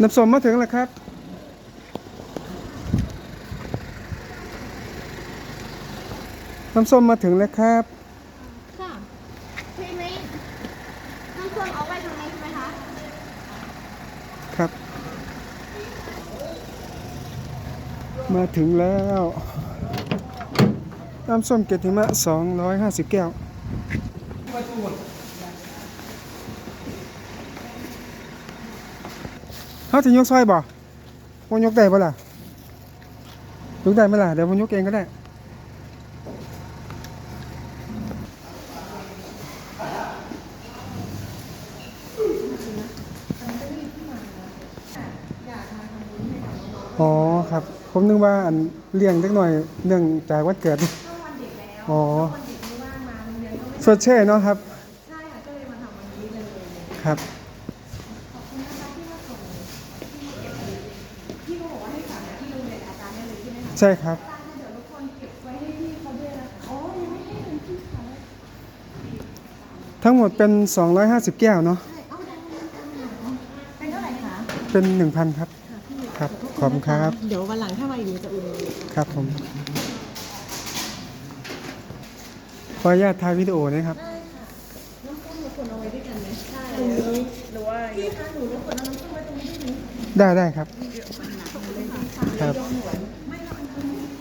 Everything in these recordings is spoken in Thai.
น้ำส้มมาถึงแล้วครับ น้ำส้มมาถึงแล้วครับ ค่ะทีนี้น้ำส้มเอาไว้ตรงนี้ใช่ไหมคะ ครับ มาถึงแล้ว น้ำส้มเกยรติมะ250 แก้ว เขาจะยกซอยบ่ว่ายกได้บ่ล่ะยกได้ไหมล่ะเดี๋ยวผมยกเองก็ได้อ๋อครับ ผมนึกว่าอันเลี้ยงเล็กหน่อยเนื่องจากวันเกิดอ๋อสดเช่เนาะครับ ใช่ค่ะก็เลยมาทำวันนี้เลยครับ พี่ก็บอกว่าให้ฝากไว้ที่โรงเรียนอาจารย์ได้เลย ใช่ไหมคะใช่ครับอาจารย์ก็เดี๋ยวรบกวนเก็บไว้ให้พี่เขาด้วยนะคะอ๋อยังไม่ให้เลยพี่เขาทั้งหมดเป็น 250 แก้วเนาะใช่เอาได้ได้ได้เป็นเท่าไหร่คะ เป็น 1,000 ครับ ครับ ขอบคุณครับ เดี๋ยววันหลังถ้ามาอีกหนูจะอุ่นครับผม ขออนุญาตถ่ายวิดีโอนะครับได้ค่ะน้ำส้มหนูควรเอาไว้ด้วยกันไหมใช่ตรงนี้หรือว่าพี่คะหนูรบกวนเอาน้ำส้มไว้ตรงนี้ได้ไหมได้ได้ครับ ครับ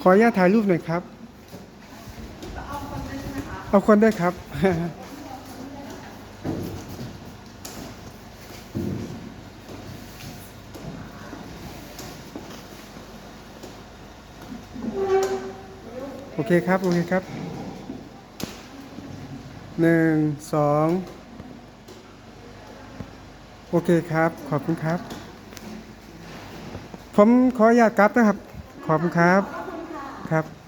ขออนุญาตถ่ายรูปหน่อยครับ เอาคนได้ครับ โอเคครับ โอเคครับหนึ่งสองโอเคครับ ขอบคุณครับ ผมขออนุญาตกลับนะครับ ขอบคุณครับ ครับ